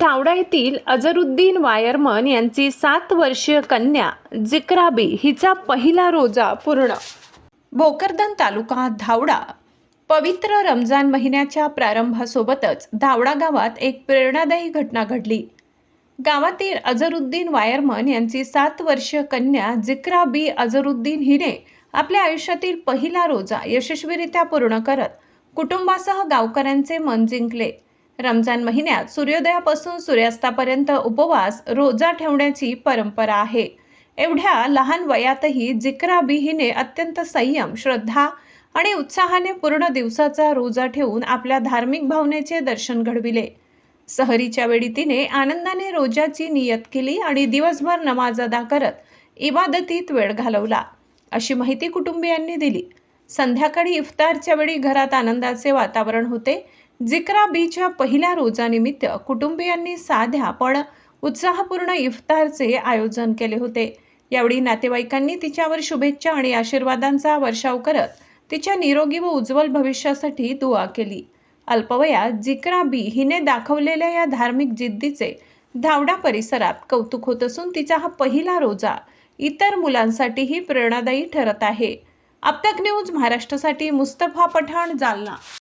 धावडा येथील अझरुद्दीन वायरमन यांची सात वर्षीय कन्या जिक्राबी हिचा पहिला रोजा पूर्ण. भोकरदन तालुका धावडा. पवित्र रमजान महिन्याच्या प्रारंभासोबतच धावडा गावात एक प्रेरणादायी घटना घडली. गावातील अझरुद्दीन वायरमन यांची सात वर्षीय कन्या जिक्रा बी अझरुद्दीन हिने आपल्या आयुष्यातील पहिला रोजा यशस्वीरित्या पूर्ण करत कुटुंबासह गावकऱ्यांचे मन जिंकले. रमजान महिन्यात सूर्योदयापासून सूर्यास्तापर्यंत उपवास रोजा ठेवण्याची परंपरा आहे. एवढ्या लहान वयातही जिक्रा हिने अत्यंत संयम श्रद्धा आणि उत्साहाने पूर्ण दिवसाचा रोजा ठेवून आपल्या धार्मिक भावनेचे दर्शन घडविले. सहरीच्या वेळी तिने आनंदाने रोजाची नियत केली आणि दिवसभर नमाज अदा करत इबादतीत वेळ घालवला. अशी माहिती कुटुंबियांनी दिली. संध्याकाळी इफ्तारच्या वेळी घरात आनंदाचे वातावरण होते. जिक्रा बीच्या पहिल्या रोजानिमित्त कुटुंबियांनी साध्या पण उत्साहपूर्ण इफ्तारचे आयोजन केले होते. यावेळी नातेवाईकांनी तिच्यावर शुभेच्छा आणि आशीर्वादांचा वर्षाव करत तिच्या निरोगी व उज्ज्वल भविष्यासाठी दुआ केली. अल्पवयात जिक्रा बी हिने दाखवलेल्या या धार्मिक जिद्दीचे धावडा परिसरात कौतुक होत असून तिचा हा पहिला रोजा इतर मुलांसाठीही प्रेरणादायी ठरत आहे. आपतक न्यूज महाराष्ट्रासाठी मुस्तफा पठाण जालना.